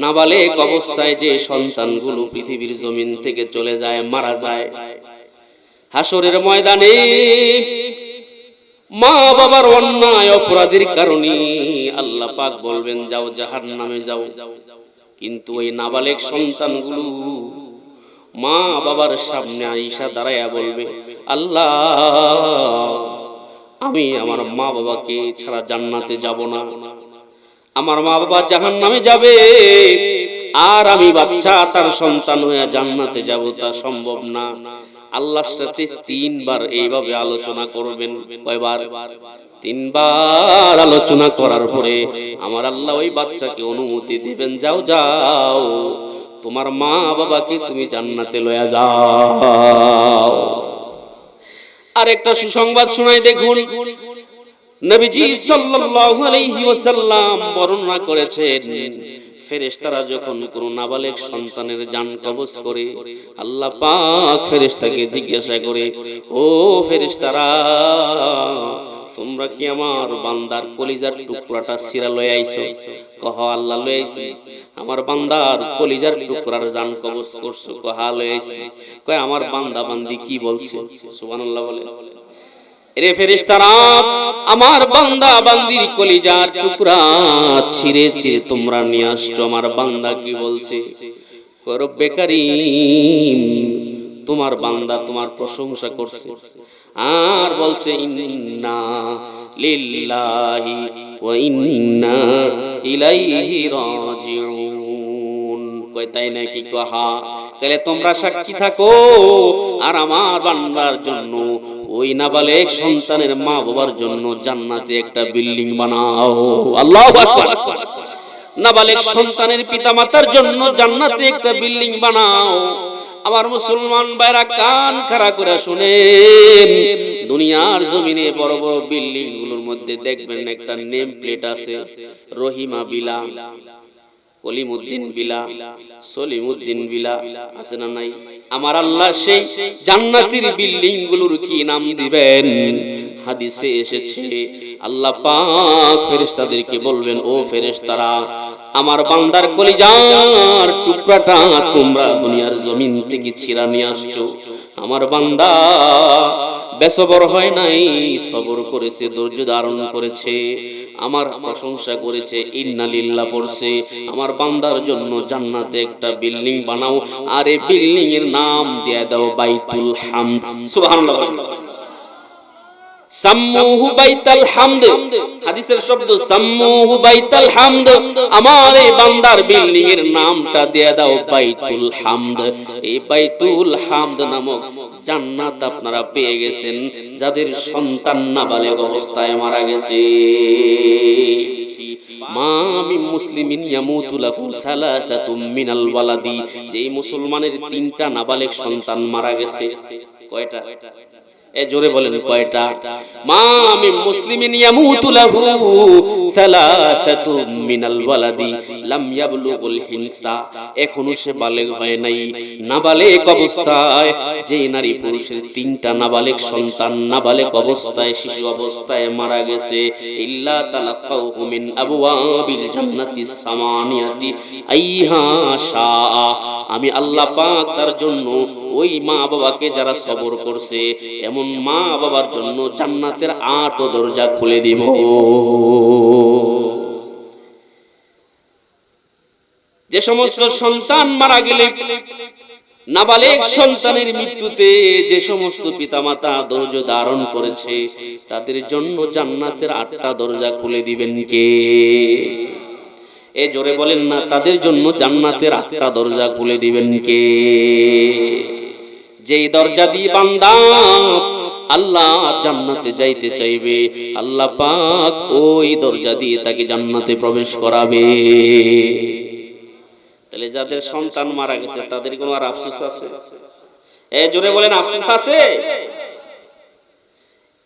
নাবালেক অবস্থায় যে সন্তানগুলো পৃথিবীর জমিন থেকে চলে যায়, মারা যায়। হাসরের ময়দানে মা বাবার অন্যায় অপরাধীর কারণে আল্লাহ পাক বলবেন, যাও জাহার নামে যাও। কিন্তু ওই নাবালেক সন্তানগুলো মা বাবার সামনে আইসা দাঁড়াইয়া বলবে, আল্লাহ, আমি আমার মা বাবাকে ছাড়া জান্নাতে যাব না। আমার মা বাবা জাহান নামে যাবে, আর আমি বাচ্চা, তার সন্তান হয়ে জান্নাতে যাব, তা সম্ভব না। আল্লাহর সাথে তিনবার এইভাবে আলোচনা করবেন। কয়বার? তিনবার আলোচনা করার পরে আমার আল্লাহ ওই বাচ্চাকে অনুমতি দিবেন, যাও যাও, তোমার মা বাবাকে তুমি জান্নাতে লয়া যাও। আর একটা সুসংবাদ শোনাই দেখুন। নবীজি সাল্লাল্লাহু আলাইহি ওয়াসাল্লাম বর্ণনা করেছেন ফেরেশতারা যখন কোন নাবালেক সন্তানের জান কবজ করে আল্লাহ পাক ফেরেশতাকে জিজ্ঞাসা করে ও ফেরেশতারা তোমরা কি আমার বান্দার কলিজার টুকরাটা সিরা লয়ে আইছো? কহ আল্লাহ লয়ে আইছি। আমার বান্দার কলিজার টুকরার জান কবজ করছ। কহা লয়ে আইছি। কয় আমার বান্দা বান্দি কি বলছে? সুবহানাল্লাহ বলে। রে ফেরেশতারা, আমার বান্দা বান্দির কলিজার টুকরা ছিঁড়ে ছিঁড়ে তোমরা নিয়ে আসছো, আমার বান্দা কি বলছে? রব্বে কারীম, তোমার বান্দা তোমার প্রশংসা করছে। আর বলছে, ইন্না লিল্লাহি ওয়া ইন্না ইলাইহি রাজিউন। কয়, তাই নাকি? কহা তাহলে তোমরা সাক্ষী থাকো, আর আমার বান্দার জন্য ওই নাবালেক সন্তানের মা বাবার জন্য জান্নাতে একটা বিল্ডিং বানাও। আল্লাহ নাবালেক সন্তানের পিতামাতার জন্য জান্নাতে একটা বিল্ডিং বানাও। আমার মুসলমান ভাইরা কান খাড়া করে শুনেন, দুনিয়ার জমিনে বড় বড় বিল্ডিংগুলোর মধ্যে দেখবেন একটা নেম প্লেট আছে, রহিমা বিলা, কলিমুদ্দিন বিলা, সলিমুদ্দিন বিলা, আছে না নাই? আমার আল্লাহ সেই জান্নাতির বিল্ডিংগুলোর কি নাম দিবেন? হাদিসে এসেছে, আল্লাহ পাক ফেরেশতাদেরকে বলবেন ও ফেরেশতারা, আমার বান্দার কলিজার টুকরাটা তোমরা দুনিয়ার জমিন থেকে ছিঁড়া নিয়ে আসছো। আমার বান্দা বেসবর হয় নাই, সবর করেছে, ধৈর্য ধারণ করেছে, আমার প্রশংসা করেছে ইন্নালিল্লা পড়ছে, আমার বান্দার জন্য জান্নাতে একটা বিল্ডিং বানাও, আর এই বিল্ডিং এর নাম দিয়ে দাও বাইতুল হামদ। সুবহানাল্লাহ। বাইতাল হামদ। হাদিসের শব্দ বাইতাল হামদ। আমার এই বান্দার বিল্ডিং এর নামটা দিয়ে দাও বাইতুল হামদ। এই বাইতুল হামদ নামক জান্নাত আপনারা পেয়ে গেছেন। যাদের সন্তান নাবালেগ অবস্থায় মারা গেছে। মুসলিমিন মিনাল ওয়ালাদি। যেই মুসলমানের তিনটা নাবালেগ সন্তান মারা গেছে। কয়টা? জোরে বলেন কয়টা? মা আমি মুসলিমিন ইয়ামুতু লাহু সালাসাতু মিনাল ওয়ালাদি লাম ইয়াবলুগুল হিনসা এখনও সে হয় নাই, নাবালেগ অবস্থায়। যে নারী পুরুষের তিনটা নাবালেগ সন্তান, নাবালেগ অবস্থায়, শিশু অবস্থায় মারা গেছে। আমি আল্লাহ পাক তার জন্য ওই মা বাবাকে যারা সবর করছে, এমন মা বাবার জন্য জান্নাতের আট দরজা খুলে দিব। যে সমস্ত সন্তান মারা গেলে, নাবালেক সন্তানের মৃত্যুতে যে সমস্ত পিতামাতা ধৈর্য ধারণ করেছে, তাদের জন্য জান্নাতের আটটা দরজা খুলে দিবেন কে? এ জোরে বলেন না, তাদের জন্য জান্নাতের আটটা দরজা খুলে দিবেন কে? যেই দরজা দিয়ে বান্দা আল্লাহ জান্নাতে যাইতে চাইবে, আল্লাহ পাক ওই দরজা দিয়ে তাকে জান্নাতে প্রবেশ করাবে। তাহলে যাদের সন্তান মারা গেছে, তাদের কোনো আর আফসোস আছে? এ, জোরে বলেন, আফসোস আছে?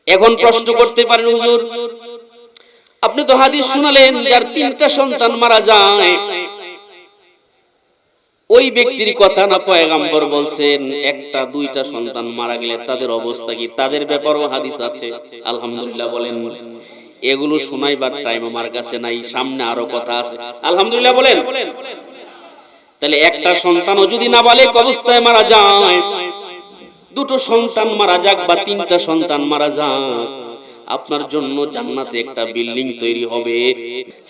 এখন প্রশ্ন করতে পারেন হুজুর, আপনি তো হাদিস শুনালেন, যার তিনটা সন্তান মারা যায় ওই ব্যক্তির কথা না পয়গাম্বর বলছেন, একটা, দুইটা সন্তান মারা গেলে তাদের অবস্থা কি? তাদের ব্যাপারও হাদিস আছে। আলহামদুলিল্লাহ বলেন, এগুলো শোনাইবার টাইম আমার কাছে নাই, সামনে আরও কথা আছে। আলহামদুলিল্লাহ বলেন। তাহলে একটা সন্তানও যদি না নাবালেক অবস্থায় মারা যায়, দুটো সন্তান মারা যাক বা তিনটা সন্তান মারা যাক, আপনার জন্য জান্নাতে একটা বিল্ডিং তৈরি হবে।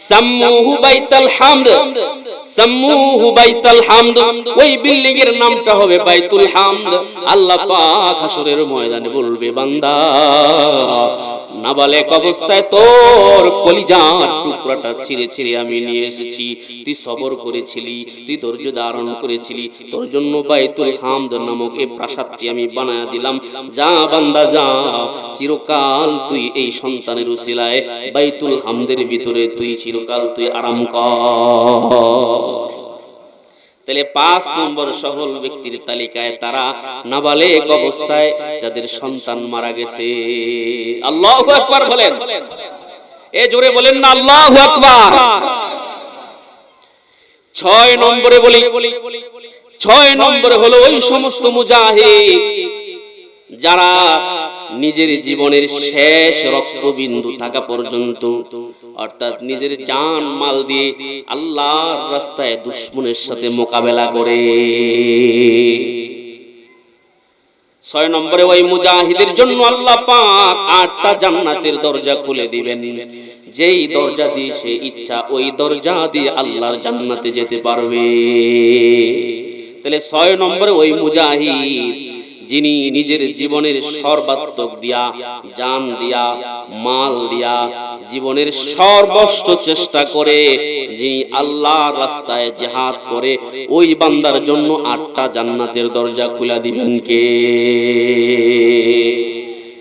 সাম্মুহু বাইতাল হামদ। সাম্মুহু বাইতাল হামদ। ওই বিল্ডিং এর নামটা হবে বাইতুল হামদ। আল্লাহ পাক হাসরের ময়দানে বলবে, বান্দা নাবালেক অবস্থায় তোর কলিজার টুকরাটা ছিঁড়ে ছিঁড়ে আমি নিয়ে এসেছি। তুই সবর করেছিলি, তুই ধৈর্য ধারণ করেছিলি। তোর জন্য বাইতুল হামদ নামক এই প্রাসাদটি আমি বানায়া দিলাম। যা বান্দা, যা। চিরকাল তুই এই সন্তানের উসিলায় বাইতুল হামদের ভিতরে তুই চিরকাল তুই আরাম কর। তাহলে পাঁচ নম্বর সফল ব্যক্তির তালিকায় তারা নাবালেক অবস্থায় যাদের সন্তান মারা গেছে। আল্লাহ একবার বলেন। এ জোরে বলেন না, আল্লাহ একবার ছয় নম্বরে বলি, ছয় নম্বরে হলো ওই সমস্ত মুজাহিদ। যারা নিজের জীবনের শেষ রক্তবিন্দু থাকা পর্যন্ত, অর্থাৎ নিজের জান মাল দিয়ে আল্লাহর রাস্তায় দুশ্মনের সাথে মোকাবেলা করে। ছয় নম্বরে, ওই মুজাহিদের জন্য আল্লাহ পাক আটটা জান্নাতের দরজা খুলে দিবেন। যেই দরজা দিয়ে সে ইচ্ছা, ওই দরজা দিয়ে আল্লাহর জান্নাতে যেতে পারবে। তাহলে ছয় নম্বরে, ওই মুজাহিদ যিনি নিজের জীবনের সর্বাত্মক দিয়া, জান দিয়া, মাল দিয়া জীবনের সর্বষ্ট চেষ্টা করে, যিনি আল্লাহ রাস্তায় জেহাদ করে, ওই বান্দার জন্য আটটা জান্নাতের দরজা খুলে দিবেন কে?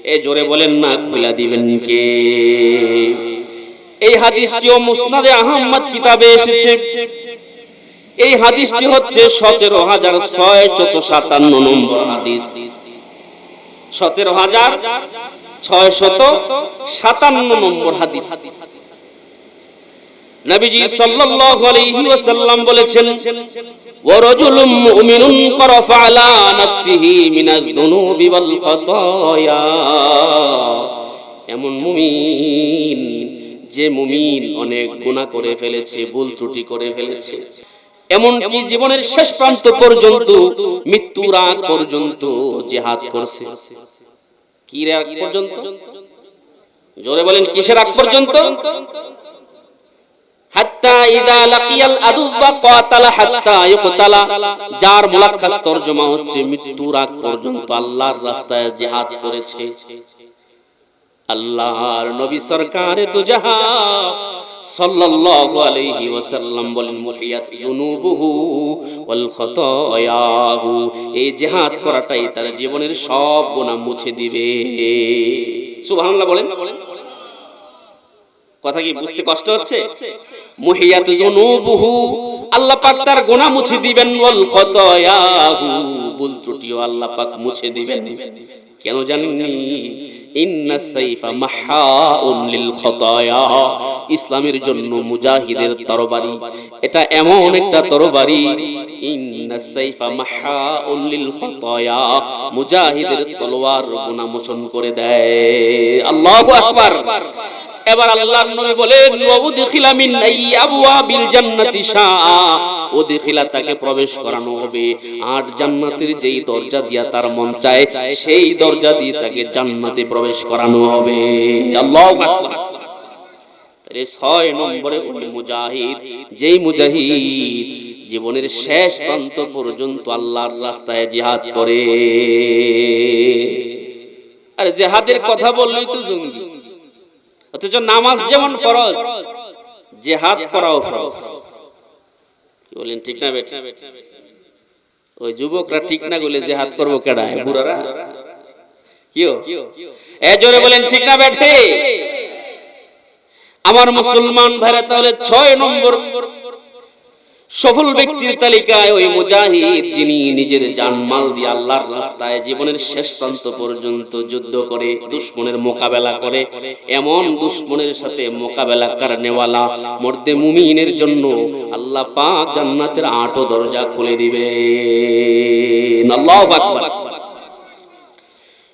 এ জোরে বলেন না, খুলে দিবেন কে? এই হাদিসটিও মুসনাদে আহমদ কিতাবে এসেছে। এই হাদিসটি হচ্ছে সতেরো হাজার ছয় শত সাতান্ন নম্বর হাদিস। সতেরো হাজার ছয় শত সাতান্ন নম্বর হাদিস। নবীজি সাল্লাল্লাহু আলাইহি ওয়াসাল্লাম বলেছেন ওয়ারাজুলুম মুমিনুন কারাফা আলা নাফসিহি মিনাজ যুনুবি ওয়াল খাতায়া। এমন মুমিন, যে মুমিন অনেক গুনাহ করে ফেলেছে, ভুল ত্রুটি করে ফেলেছে। এমনকি জীবনের শেষ প্রান্ত পর্যন্ত মৃত্যুর আগ পর্যন্ত জেহাদ করছে। কি আগ পর্যন্ত? জোরে বলেন কিসের আগ পর্যন্ত? যার মুলাক্কাস তরজমা হচ্ছে মৃত্যুর আগ পর্যন্ত। আল্লাহর রাস্তায় জিহাদ করেছে। আল্লাহর নবী সরকার তো যাহা, সাল্লাল্লাহু আলাইহি ওয়াসাল্লাম বলেন, মুহিয়াত যুনুবুহু ওয়াল খাতায়াহু এই জিহাদ করাটাই তার জীবনের সব গুনাহ মুছে দিবে। সুবহানাল্লাহ বলেন। কথা কি বুঝতে কষ্ট হচ্ছে? মুহিয়াত যুনুবুহু আল্লাহ পাক তার গুনাহ মুছে দিবেন ভুল ত্রুটিও আল্লাহ পাক মুছে দিবেন। কেন জানেননি? ইন্না সাইফা মাহাউন লিল খতায়া। ইসলামের জন্য মুজাহিদের তরবারি। এটা এমন একটা তরবারি। ইন্না সাইফা মাহাউন লিল খতায়া। মুজাহিদের তলোয়ার গুনাহ মোচন করে দেয়। আল্লাহু আকবার। এবার আল্লাহর নবী বলেন, ওয়াউদখিলা মিন আবওয়াবিল জান্নাতি শাআ ওদখিলা তাকে প্রবেশ করানো হবে। আট জান্নাতের যেই দরজা দিয়া তার মন চায়, সেই দরজা দিয়ে তাকে জান্নাতে প্রবেশ করানো হবে। আল্লাহু আকবার। তাহলে ছয় নম্বরে ওই মুজাহিদ। যেই মুজাহিদ জীবনের শেষ প্রান্ত পর্যন্ত আল্লাহর রাস্তায় জিহাদ করে। আর জেহাদের কথা বললেই তো জঙ্গি। অথচ নামাজ যেমন ফরজ, জেহাদ করাও ফরজ। বলেন, ঠিক না বেটা? ওই যুবকরা ঠিক না বলে জেহাদ করব কেডা? বুড়ারা? কিও? এ জোরে বলেন, ঠিক না বেঠে আমার মুসলমান ভাইরা তাহলে ছয় নম্বর সফল ব্যক্তির তালিকায় ওই মুজাহিদ যিনি নিজের জানমাল দিয়ে আল্লাহর রাস্তায় জীবনের শেষ প্রান্ত পর্যন্ত যুদ্ধ করে দুশ্মনের মোকাবেলা করে এমন দুশ্মনের সাথে মোকাবেলা কারণেওয়ালা মর্দে মুমিনের জন্য আল্লাহ পাক জান্নাতের আটো দরজা খুলে দিবে আল্লাহ আকবার।